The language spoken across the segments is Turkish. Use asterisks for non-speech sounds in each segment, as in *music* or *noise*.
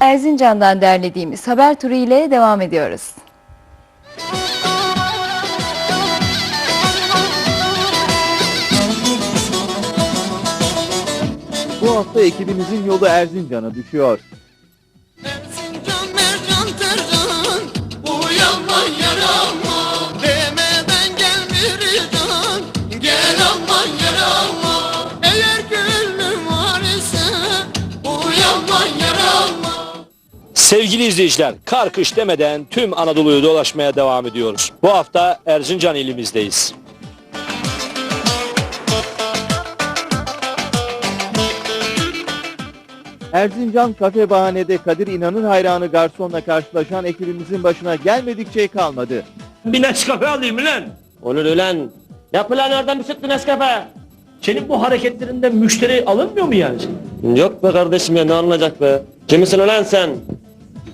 Erzincan'dan derlediğimiz haber turu ile devam ediyoruz. Bu hafta ekibimizin yolu Erzincan'a düşüyor. Erzincan mercan tercan Uyanma yarama Demeden Sevgili izleyiciler, kar kış demeden tüm Anadolu'yu dolaşmaya devam ediyoruz. Bu hafta Erzincan ilimizdeyiz. Erzincan Kafe Bahane'de Kadir İnan'ın hayranı garsonla karşılaşan ekibimizin başına gelmedikçe kalmadı. Bir Nescafe alayım lan? Olur ulan. Yap ulan oradan bir sütlü Nescafe. Senin bu hareketlerinden müşteri alınmıyor mu yani? Yok be kardeşim ya ne alınacak be. Kimsin ulan sen?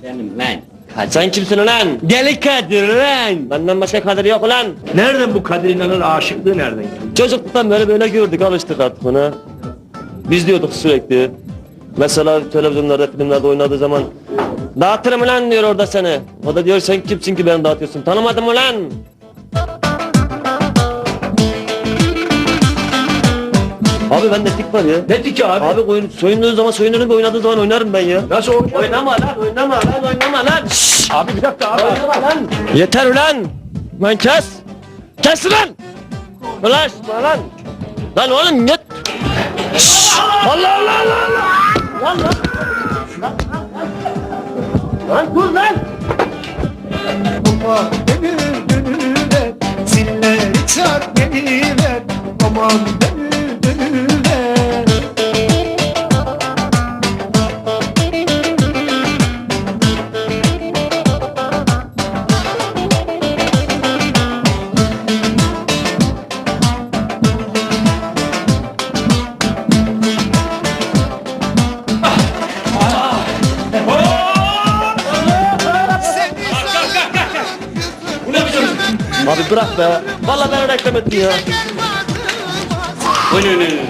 Benim lan. Sen kimsin ulan? Deli Kadir lan. Benden başka kadir yok ulan. Nereden bu Kadir İnan'ın aşıklığı nereden geldi? Çocukluktan beri böyle gördük alıştık artık buna. Biz diyorduk sürekli. Mesela televizyonlarda filmlerde oynadığı zaman Dağıtırım ulan diyor orada seni. O da diyor sen kimsin ki beni dağıtıyorsun? Tanımadım ulan. Abi bende tik var ya. Ne tiki abi? Abi oyun, soyunduğu zaman soyunurum oynadığı zaman oynarım ben ya. Nasıl oynayacak? Oynama lan oynama lan oynama lan. Şşş, Abi bir dakika abi. oynama lan. Yeter ulan. Lan kes. Kes lan. Ulan lan. Lan oğlum yet. Şşş. Allah Allah Allah Allah. Lan lan. Lan, lan, lan. Lan dur lan. Ama gönül gönüller Zilleri çak geliver Aman Abi bırak be. Vallahi ben reklam ettim ya. Geliver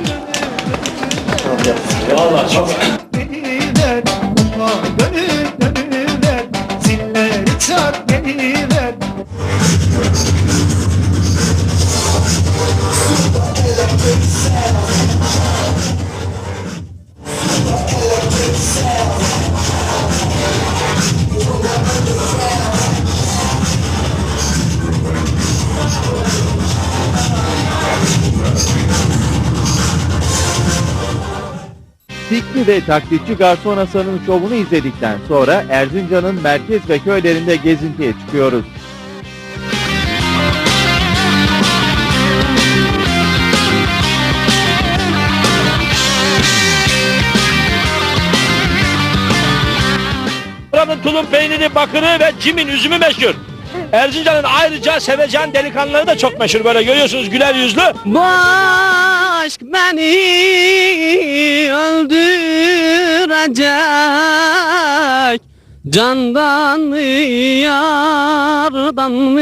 Ve taklitçi Garson Hasan'ın şovunu izledikten sonra Erzincan'ın merkez ve köylerinde gezintiye çıkıyoruz. Buranın tulum peyniri, bakırı ve cimin üzümü meşhur. Erzincan'ın ayrıca sevecen delikanlıları da çok meşhur böyle görüyorsunuz güler yüzlü. Bu aşk beni öldürecek. Candan yardan mı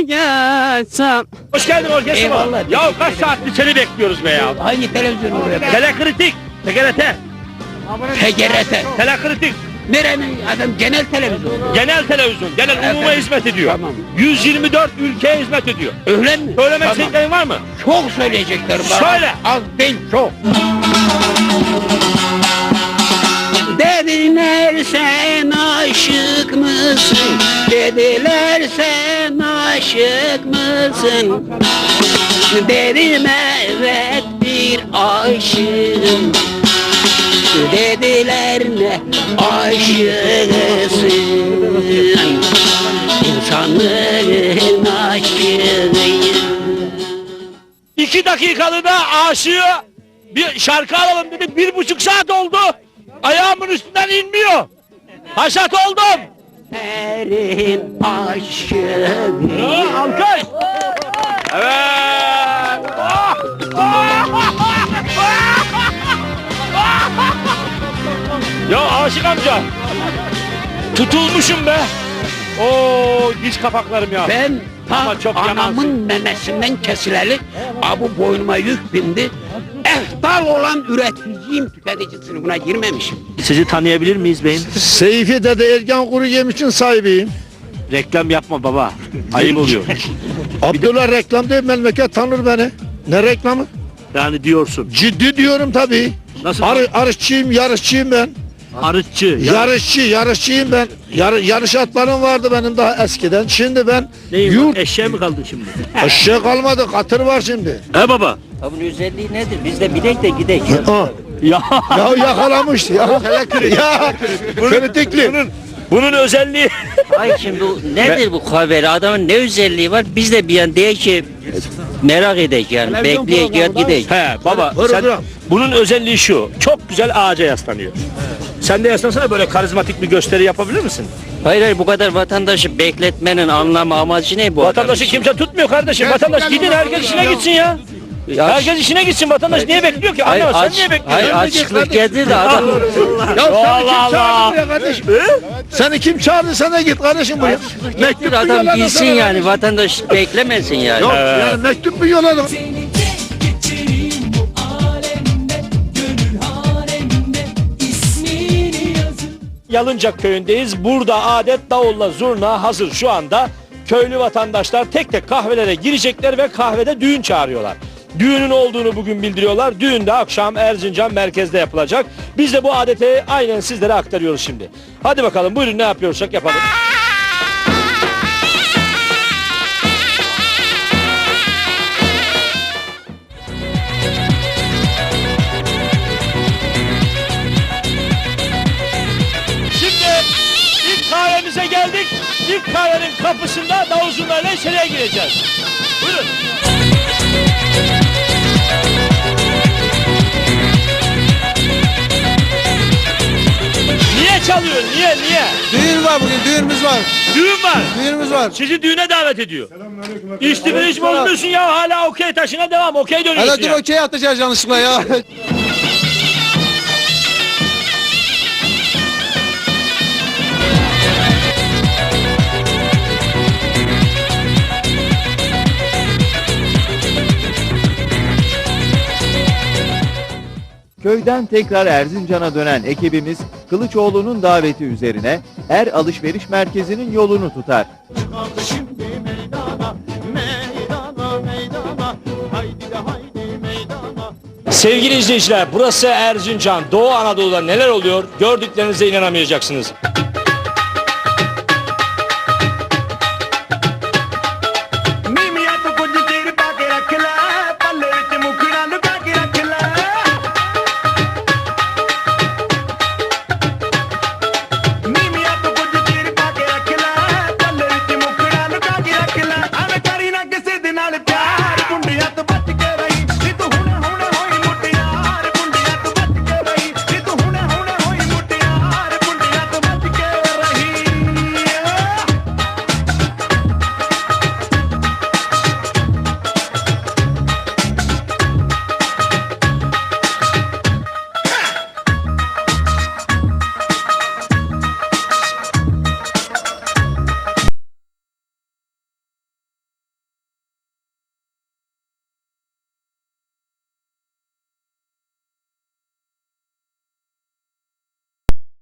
geçsem Hoş geldin orkestra. Eyvallah. Ya kaç saattir seni bekliyoruz be ya. Hangi televizyon oraya? Telekritik, TGRT, TGRT. telekritik, Nerenin adam genel televizyon. genel televizyon, genel umuma hizmet ediyor. Tamam. 124 ülkeye hizmet ediyor. Öyle mi? Söylemek Tamam. istediklerin var mı? Çok söyleyecekler bana. Söyle. Az değil çok. Dediler sen aşık mısın? Dediler sen aşık mısın? Dedim evet bir aşığım. Dediler ne aşığısın? İnsanlığın aşığıyım. İki dakikalığına aşığı bir şarkı alalım dedik. Bir buçuk saat oldu. Ayağımın üstünden inmiyor. Haşat oldum. Erin aşığı. Alkış. Evet. Amca. Tutulmuşum be. Oo diz kapaklarım ya. Ben ta Ama çok anamın yanarsın. memesinden kesileli abu boynuma yük bindi. Eh aptal olan üreticiyim, tüketici sınıfına girmemişim. Sizi tanıyabilir miyiz beyim? Seyfi Dede Ergen Kuru Yemiş'in sahibiyim. Reklam yapma baba. Ayıp oluyor. Abdullah reklam değil memleket tanır beni. Ne reklamı? Yani diyorsun. Ciddi diyorum tabii. Nasıl? Ar arışçıyım, yarışçıyım ben. Arıtçı. Yarışçı, yarışçıyım ben. Yar yarış atlarım vardı benim daha eskiden. Şimdi ben Neyim? yurt Eşeğe mi kaldın şimdi? *laughs* eşeğe kalmadı, katır var şimdi. He baba. Bunun özelliği nedir? Biz de bilek de gidek. Ha. Ya Ya yakalamış ya. ya kritikli. bunun bunun özelliği. Ay şimdi bu nedir bu haberi? Adamın ne özelliği var? Biz de bir an diye ki merak edek yani. Bekleyek ya gidek. He baba sen, buyurun. bunun özelliği şu. Çok güzel ağaca yaslanıyor. Sen de yaslansana böyle karizmatik bir gösteri yapabilir misin? Hayır hayır bu kadar vatandaşı bekletmenin anlamı amacı ne bu Vatandaşı kimse tutmuyor kardeşim. Vatandaş gidin herkes işine gitsin ya. Ya- Herkes işine gitsin. Vatandaş niye bekliyor ki? Hayır, Anlamaz. Sen aç, niye bekliyorsun? hayır açıklık geldi de adam Ya seni Allah kim çağırdı Allah. buraya kardeşim? Seni kim çağırdı sen de git kardeşim buraya. mu adam yolladın gitsin sana yani kardeşim? vatandaş beklemesin yani. Yok yani mektup mu yolladın? Yalıncak köyündeyiz. Burada adet davulla zurna hazır şu anda. Köylü vatandaşlar tek tek kahvelere girecekler ve kahvede düğün çağırıyorlar. Düğünün olduğunu bugün bildiriyorlar. Düğün de akşam Erzincan merkezde yapılacak. Biz de bu adeti aynen sizlere aktarıyoruz şimdi. Hadi bakalım buyurun ne yapıyorsak yapalım. Kahvemize geldik. İlk kahvenin kapısında davul zurnayla içeriye gireceğiz. Buyurun. Niye çalıyor? Niye? Niye? Düğün var bugün, düğünümüz var. Düğün var. Düğünümüz var. Sizi düğüne davet ediyor. İçtimini hiç bozmuyorsun ya. Hala okey taşına devam. Okey dönüyorsun Hele dur ya. okey atacağız yanlışlıkla ya. *laughs* Köyden tekrar Erzincan'a dönen ekibimiz Kılıçoğlu'nun daveti üzerine Er Alışveriş Merkezi'nin yolunu tutar. Sevgili izleyiciler burası Erzincan. Doğu Anadolu'da neler oluyor gördüklerinize inanamayacaksınız.